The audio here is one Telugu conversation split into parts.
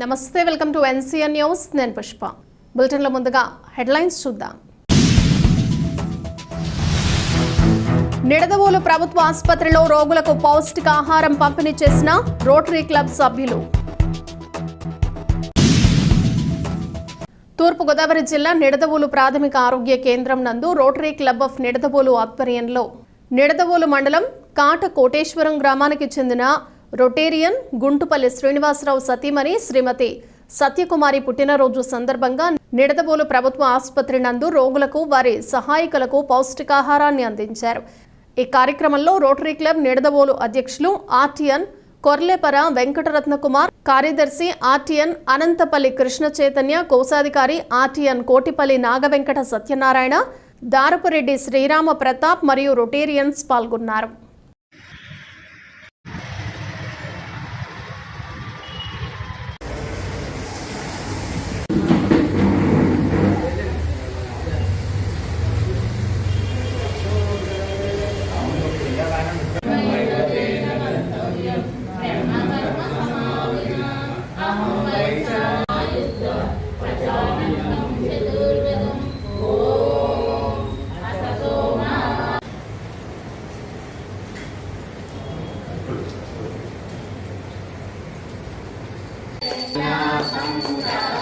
నమస్తే వెల్కమ్ టు ఎన్సీఎన్ న్యూస్. నేను పుష్ప. బులెటిన్లో ముందుగా హెడ్లైన్స్ చూద్దాం. నిడదవోలు ప్రభుత్వ ఆసుపత్రిలో రోగులకు పౌష్టికాహారం పంపిణీ చేసిన రోటరీ క్లబ్ సభ్యులు. తూర్పుగోదావరి జిల్లా నిడదవోలు ప్రాథమిక ఆరోగ్య కేంద్రం నందు రోటరీ క్లబ్ ఆఫ్ నిడదవోలు ఆధ్వర్యంలో నిడదవోలు మండలం కాట కోటేశ్వరం గ్రామానికి చెందిన రొటేరియన్ గుంటుపల్లి శ్రీనివాసరావు సతీమణి శ్రీమతి సత్యకుమారి పుట్టినరోజు సందర్భంగా నిడదబోలు ప్రభుత్వ ఆసుపత్రి నందు రోగులకు వారి సహాయకులకు పౌష్టికాహారాన్ని అందించారు. ఈ కార్యక్రమంలో రోటరీ క్లబ్ నిడదబోలు అధ్యక్షులు ఆర్టీఎన్ కొర్లేపర వెంకటరత్న కుమార్ కార్యదర్శి ఆర్టీఎన్ అనంతపల్లి కృష్ణ చైతన్య కోశాధికారి ఆర్టీఎన్ కోటిపల్లి నాగవెంకట సత్యనారాయణ దారపురెడ్డి శ్రీరామ ప్రతాప్ మరియు రొటేరియన్స్ పాల్గొన్నారు. Thank.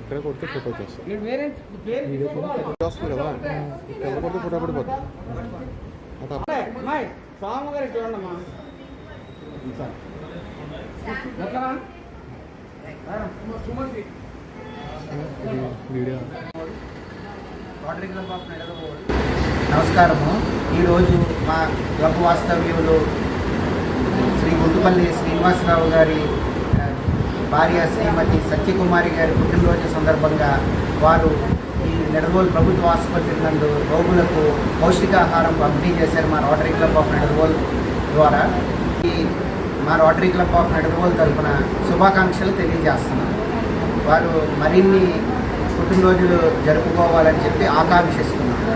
ఇక్కడ కొడితే ఫోటో వచ్చేస్తుంది వస్తుంది కదా. ఇక్కడ కొడితే ఫోటో పడిపోతుంది స్వామి గారు చూడండి అమ్మా ఎట్లా సుమతి ఇది video. Rotary club of Nidadavolu నమస్కారము. ఈరోజు మా క్లబ్ వాస్తవ్యులు శ్రీ గుంటుపల్లి శ్రీనివాసరావు గారి భార్య శ్రీమతి సత్యకుమారి గారి పుట్టినరోజు సందర్భంగా వారు ఈ నెడవోలు ప్రభుత్వ ఆసుపత్రి నందు రోగులకు పౌష్టికాహారం పంపిణీ చేశారు మా రోటరీ క్లబ్ ఆఫ్ నిడదవోలు ద్వారా. ఈ మా రోటరీ క్లబ్ ఆఫ్ నిడదవోలు తరఫున శుభాకాంక్షలు తెలియజేస్తున్నాను. వారు మరిన్ని పుట్టినరోజులు జరుపుకోవాలని చెప్పి ఆకాంక్షిస్తున్నాను.